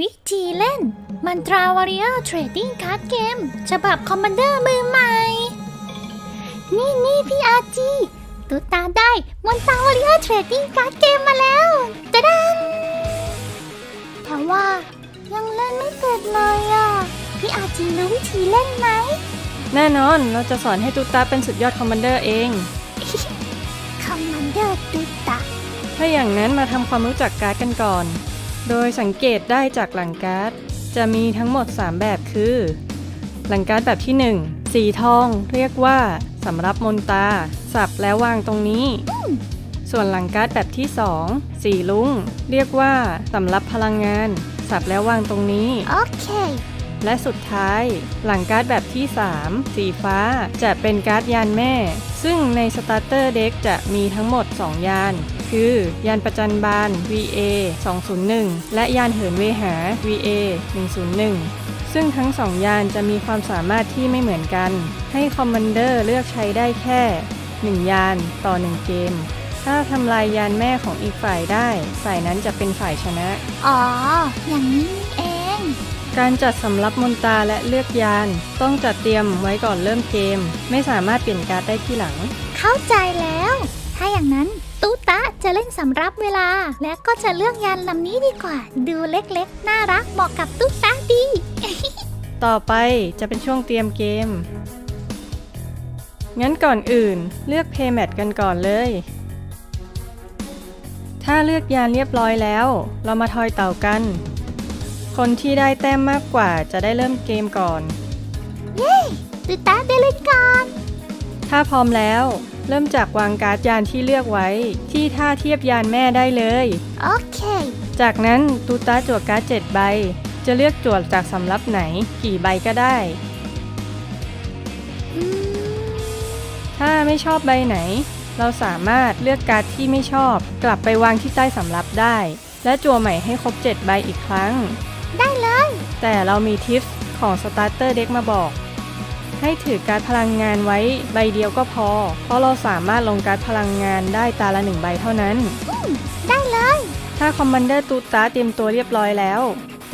วิธีเล่นมันตราวาริเออร์เทรดดิ้งการ์ดเกมฉบับคอมมานเดอร์มือใหม่ นี่นี่พี่อาจีตุ๊ตาได้มอนตาวาริเออร์เทรดดิ้งการ์ดเกมมาแล้วจะดันแต่ว่ายังเล่นไม่เสร็จเลยอะ พี่อาจีรู้วิธีเล่นไหม แน่นอนเราจะสอนให้ตูตาเป็นสุดยอดคอมมานเดอร์เอง คอมมานเดอร์ตุ๊ตาถ้าอย่างนั้นมาทำความรู้จักการ์ดกันก่อน โดยสังเกตได้จากหลังการ์ดจะมีทั้งหมด 3 แบบคือ หลังการ์ดแบบที่ 1 สีทองเรียกว่าสำรับมนตา สับแล้ววางตรงนี้ ส่วนหลังการ์ดแบบที่ 2 สีลุงเรียกว่าสำรับพลังงาน สับแล้ววางตรงนี้ โอเค และสุดท้าย หลังการ์ดแบบที่ 3 สีฟ้าจะเป็นการ์ดยานแม่ ซึ่งในสตาร์เตอร์เด็กจะมีทั้งหมด 2 ยาน คือ ยานประจันบาน VA 201 และยานเหินเวหา VA 101 ซึ่งทั้ง2ยานจะมีความสามารถที่ไม่เหมือนกัน ให้คอมมานเดอร์เลือกใช้ได้แค่ 1 ยานต่อ 1 เกม ถ้าทำลายยานแม่ของอีกฝ่ายได้ ฝ่ายนั้นจะเป็นฝ่ายชนะ อ๋อ อย่างนี้นี่เองการจัดสำรับมนตราและเลือกยาน ต้องจัดเตรียมไว้ก่อนเริ่มเกม ไม่สามารถเปลี่ยนการ์ดได้ที่หลัง เข้าใจแล้ว ถ้าอย่างนั้น ตุ๊ตะจะเล่นสำรับเวลา และก็จะเลือกยานลำนี้ดีกว่า ดูเล็กๆ น่ารักเหมาะกับตุ๊ตะดี ต่อไปจะเป็นช่วงเตรียมเกม งั้นก่อนอื่นเลือกเพย์แมทกันก่อนเลย ถ้าเลือกยานเรียบร้อยแล้ว เรามาทอยเต่ากัน คนที่ได้แต้มมากกว่าจะได้เริ่มเกมก่อนตุ๊ตะได้เล่นก่อน ถ้าพร้อมแล้ว เริ่มจากวางการ์ดยานที่เลือกไว้ ที่ท่าเทียบยานแม่ได้เลย โอเค จากนั้นตูตาจั่วการ์ด7ใบ จะเลือกจั่วจากสำรับไหนกี่ใบก็ได้อืมถ้าไม่ชอบใบไหน เราสามารถเลือกการ์ดที่ไม่ชอบ กลับไปวางที่ใต้สำรับได้ และจั่วใหม่ให้ครบ 7 ใบอีกครั้ง ได้เลย แต่เรามีทิปส์ของสตาร์เตอร์เด็กมาบอก ให้ถือการ์ดพลังงานไว้ใบเดียวก็พอ เพราะเราสามารถลงการ์ดพลังงานได้ตาละหนึ่งใบเท่านั้น ได้เลย ถ้าคอมมานเดอร์ตูตาเตรียมตัวเรียบร้อยแล้ว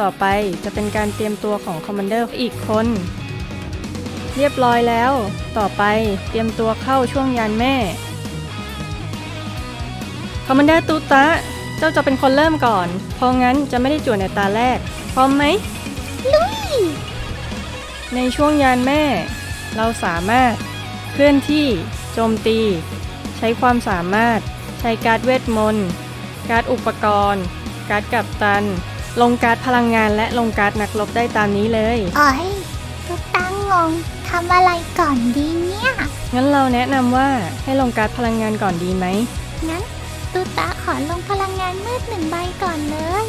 ต่อไปจะเป็นการเตรียมตัวของคอมมานเดอร์อีกคน เรียบร้อยแล้ว ต่อไปเตรียมตัวเข้าช่วงยานแม่ คอมมานเดอร์ตูตาเจ้าจะเป็นคนเริ่มก่อน เพราะงั้นจะไม่ได้จวดในตาแรก พร้อมไหมลุยในช่วงยานแม่ เราสามารถเคลื่อนที่ โจมตี ใช้ความสามารถ ใช้การ์ดเวทมนต์ การ์ดอุปกรณ์ การ์ดกัปตัน ลงการ์ดพลังงานและลงการ์ดนักรบได้ตามนี้เลยอ๋อยตุ๊ตะงงทำอะไรก่อนดีเนี่ย งั้นเราแนะนำว่าให้ลงการ์ดพลังงานก่อนดีไหมงั้นตุ๊ตะขอลงพลังงานมืดหนึ่งใบก่อนเลย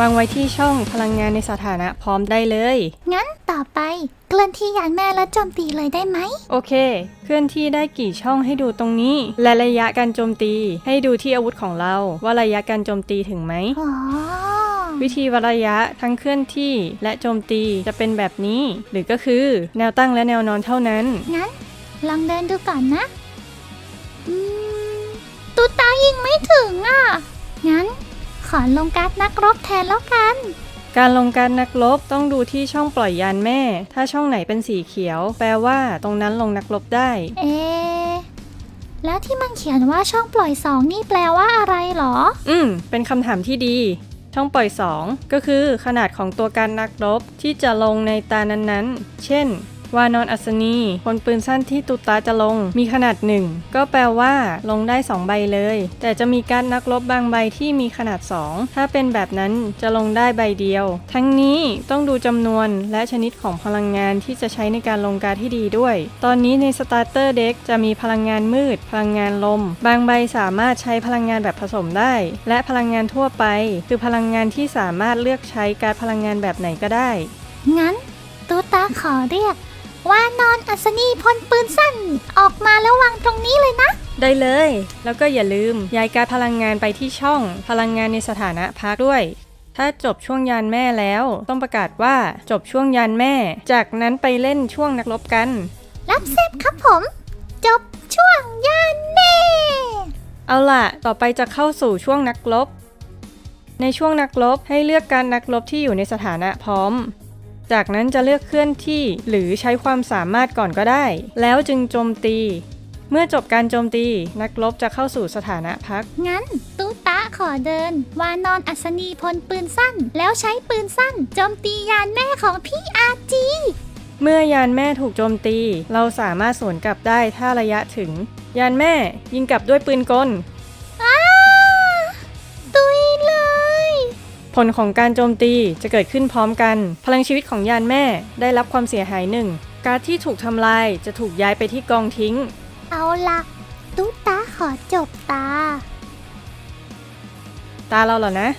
วางไว้ที่ช่องพลังงานในสถานะพร้อมได้เลย งั้นต่อไปเคลื่อนที่ยานแม่แล้วโจมตีเลยได้ไหม โอเค เคลื่อนที่ได้กี่ช่องให้ดูตรงนี้ และระยะการโจมตี ให้ดูที่อาวุธของเรา ว่าระยะการโจมตีถึงไหม อ๋อ วิธีวัดระยะทั้งเคลื่อนที่และโจมตีจะเป็นแบบนี้ หรือก็คือแนวตั้งและแนวนอนเท่านั้น งั้น ลองเดินดูก่อนนะ อืมตุ๊ตายิงไม่ถึงอะ งั้น ขอลงการ์ดนักรบแทนแล้วกัน การลงการนักรบต้องดูที่ช่องปล่อยยานแม่ ถ้าช่องไหนเป็นสีเขียว แปลว่าตรงนั้นลงนักรบได้ เอะแล้วที่มันเขียนว่าช่องปล่อยสองนี่แปลว่าอะไรหรอ อืม เป็นคำถามที่ดี ช่องปล่อย 2 ก็คือขนาดของตัวการนักรบที่จะลงในตานั้นๆ เช่น วานอนอัศนีคนปืนสั้นที่ตุตาจะลง มีขนาด 1 ก็แปลว่า ลงได้ 2 ใบเลย แต่จะมีการนักรบบางใบที่มีขนาด 2 ถ้าเป็นแบบนั้นจะลงได้ใบเดียว ทั้งนี้ต้องดูจำนวนและชนิดของพลังงานที่จะใช้ในการลงการที่ดีด้วย ตอนนี้ในสตาร์เตอร์เด็กจะมีพลังงานมืด พลังงานลม บางใบสามารถใช้พลังงานแบบผสมได้ และพลังงานทั่วไป คือพลังงานที่สามารถเลือกใช้การพลังงานแบบไหนก็ได้ งั้นตุ๊ตาขอเรียก ว่านอนอัศนีพลปืนสั้น ออกมาแล้ววางตรงนี้เลยนะ ได้เลย แล้วก็อย่าลืมย้ายการดพลังงานไปที่ช่อง พลังงานในสถานะพักด้วย ถ้าจบช่วงยานแม่แล้ว ต้องประกาศว่าจบช่วงยานแม่ จากนั้นไปเล่นช่วงนักรบกัน รับเซฟครับผม จบช่วงยานแม่ เอาล่ะ ต่อไปจะเข้าสู่ช่วงนักรบในช่วงนักรบให้เลือกการนักรบที่อยู่ในสถานะพร้อม จากนั้นจะเลือกเคลื่อนที่หรือใช้ความสามารถก่อนก็ได้ แล้วจึงโจมตี เมื่อจบการโจมตีนักรบจะเข้าสู่สถานะพัก งั้นตุ๊ตะขอเดิน วานอนอัศนีพลปืนสั้น แล้วใช้ปืนสั้นโจมตียานแม่ของพี่อาจี เมื่อยานแม่ถูกโจมตี เราสามารถสวนกลับได้ถ้าระยะถึง ยานแม่ยิงกลับด้วยปืนกล ผลของการโจมตีจะเกิดขึ้นพร้อมกัน พลังชีวิตของยานแม่ได้รับความเสียหายหนึ่ง การ์ดที่ถูกทำลายจะถูกย้ายไปที่กองทิ้ง เอาละตุ๊ตะขอจบตา ตาเราเหรอนะ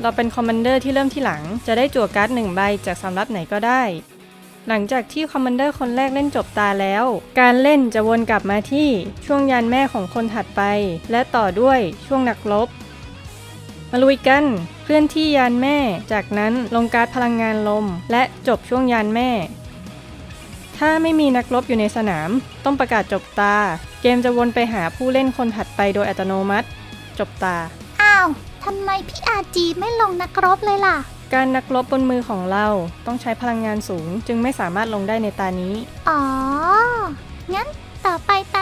เราเป็นคอมมานเดอร์ที่เริ่มที่หลัง จะได้จั่วการ์ดหนึ่งใบจากสำรับไหนก็ได้ หลังจากที่คอมมานเดอร์คนแรกเล่นจบตาแล้ว การเล่นจะวนกลับมาที่ช่วงยานแม่ของคนถัดไป และต่อด้วยช่วงนักรบ มาลุยกันเคลื่อนที่ยานแม่ จากนั้นลงการ์ดพลังงานลม และจบช่วงยานแม่ ถ้าไม่มีนักรบอยู่ในสนาม ต้องประกาศจบตา เกมจะวนไปหาผู้เล่นคนถัดไปโดยอัตโนมัติ จบตา อ้าวทำไมพี่อาจีไม่ลงนักรบเลยล่ะ การนักรบบนมือของเราต้องใช้พลังงานสูงจึงไม่สามารถลงได้ในตานี้ อ๋อ งั้นต่อไปตาตุ๊ตะ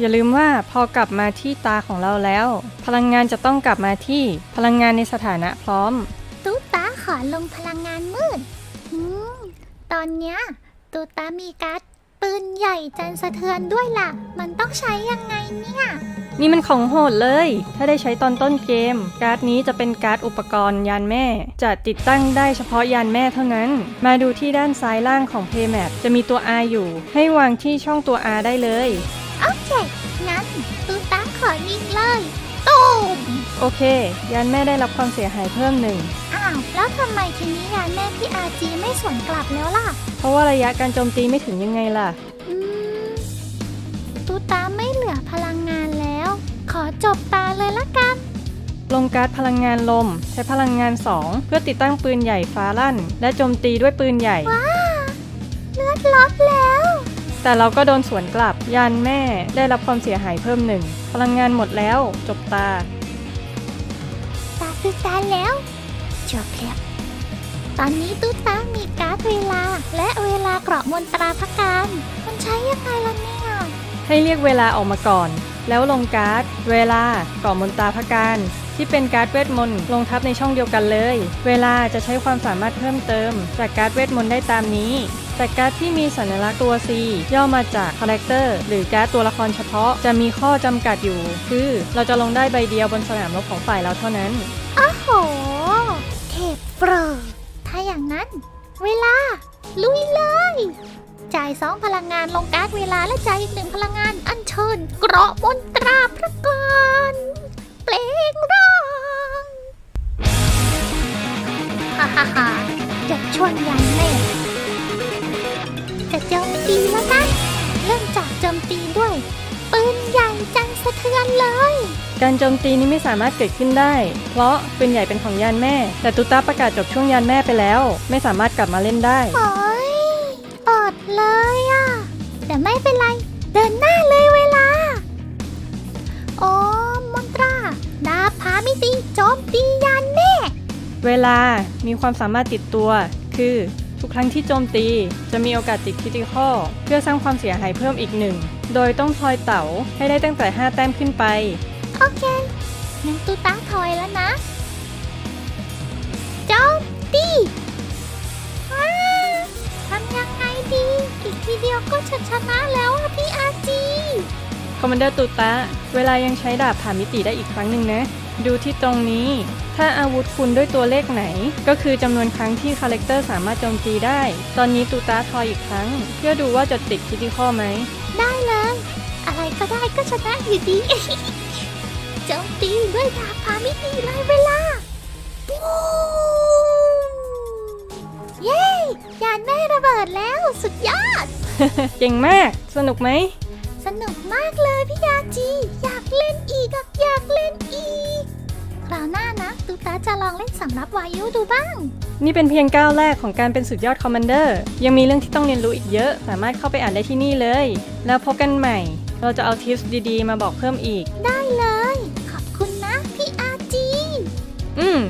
อย่าลืมว่าพอกลับมาที่ตาของเราแล้ว พลังงานจะต้องกลับมาที่พลังงานในสถานะพร้อมตุ๊ตาขอลงพลังงานมืดอืมตอนเนี้ยตุ๊ตามีการ์ดปืนใหญ่จันสะเทือนด้วยล่ะ มันต้องใช้ยังไงเนี่ย นี่มันของโหดเลย ถ้าได้ใช้ตอนต้นเกม การ์ดนี้จะเป็นการ์ดอุปกรณ์ยานแม่ จะติดตั้งได้เฉพาะยานแม่เท่านั้น มาดูที่ด้านซ้ายล่างของ Playmap จะมีตัว R อยู่ ให้วางที่ช่องตัว R ได้เลย โอเค งั้นตุ๊ตาขอยิงเลยตูมโอเคยานแม่ได้รับความเสียหายเพิ่มหนึ่ง อ้าวแล้วทำไมทีนี้ยานแม่พี่อาจีไม่สวนกลับแล้วล่ะ เพราะว่าระยะการโจมตีไม่ถึงยังไงล่ะ อืมตูตาไม่เหลือพลังงานแล้ว ขอจบตาเลยละกัน ลงการ์ดพลังงานลม ใช้พลังงาน 2 เพื่อติดตั้งปืนใหญ่ฟ้าลั่น และโจมตีด้วยปืนใหญ่ ว้าเลือดลดแล้ว แต่เราก็โดนสวนกลับยานแม่ได้รับความเสียหายเพิ่มหนึ่ง พลังงานหมดแล้ว จบตา ตาตูตาแล้ว จบแล้ว ตอนนี้ตูตามีการ์ดเวลา และเวลาเกราะมนตราพักการ มันใช้ยังไงล่ะเนี่ย ให้เรียกเวลาออกมาก่อน แล้วลงการ์ด เวลาก่อมนตราพการ ที่เป็นการ์ดเวทมนต์ลงทับในช่องเดียวกันเลย เวลาจะใช้ความสามารถเพิ่มเติม จากการ์ดเวทมนต์ได้ตามนี้ แต่การ์ดที่มีสัญลักษณ์ตัว C ย่อมาจากคาแรคเตอร์หรือการ์ดตัวละครเฉพาะ จะมีข้อจำกัดอยู่ คือเราจะลงได้ใบเดียวบนสนามรบของฝ่ายเราเท่านั้นโอ้โห เทพเปรอถ้าอย่างนั้น เวลา ลุยเลย จ่ายสองพลังงานลงการ์ดเวลาและจ่ายอีกหนึ่งพลังงานอัญเชิญเกราะมนตราพระการเปลงร่างฮ่าฮ่าฮ่าจะช่วงยันแม่ จะโจมตีแล้วนะ เริ่มจากโจมตีด้วย ปืนใหญ่จังสะเทือนเลย การโจมตีนี้ไม่สามารถเกิดขึ้นได้ เพราะปืนใหญ่เป็นของยานแม่ แต่ตุตาประกาศจบช่วงยานแม่ไปแล้ว ไม่สามารถกลับมาเล่นได้ โอ้ยอดเลยอะ แต่ไม่เป็นไร เดินหน้าเลยเวลา โอ้มนตราดาบพามิติโจมตียานแม่ เวลามีความสามารถติดตัว คือ ทุกครั้งที่โจมตีจะมีโอกาสติดคริติคอลเพื่อสร้างความเสียหายเพิ่มอีกหนึ่ง โดยต้องทอยเต๋าให้ได้ตั้งแต่ 5 แต้มขึ้นไป โอเคงั้นตูตาถอยแล้วนะ โจมตีอ้าทำยังไงดี อีกทีเดียวก็ชชนะแล้วอะพี่อาจี คอมมานเดอร์ตุตะเวลายังใช้ดาบผ่านมิติได้อีกครั้งหนึ่งนะ ดูที่ตรงนี้ ถ้าอาวุธคุณด้วยตัวเลขไหน ก็คือจำนวนครั้งที่คาแรคเตอร์สามารถโจมตีได้ ตอนนี้ตุตะทอยอีกครั้ง เพื่อดูว่าจะติดคริติคอลไหม ได้เลย อะไรก็ได้ก็ชนะอยู่ดี โจมตีด้วยดาบพามิติเลยเวลาปูมเย้ยานแม่ระเบิดแล้วสุดยอด เก่งมาก สนุกไหม สนุกมากเลยพี่ยาจี อยากเล่นอีกอะอยากเล่นอีก คราวหน้านะตูตาจะลองเล่นสำรับวายุดูบ้าง นี่เป็นเพียงก้าวแรกของการเป็นสุดยอดคอมมานเดอร์ ยังมีเรื่องที่ต้องเรียนรู้อีกเยอะ สามารถเข้าไปอ่านได้ที่นี่เลย แล้วพบกันใหม่ เราจะเอาทิปส์ดีๆ มาบอกเพิ่มอีก ได้เลย ขอบคุณนะพี่อืม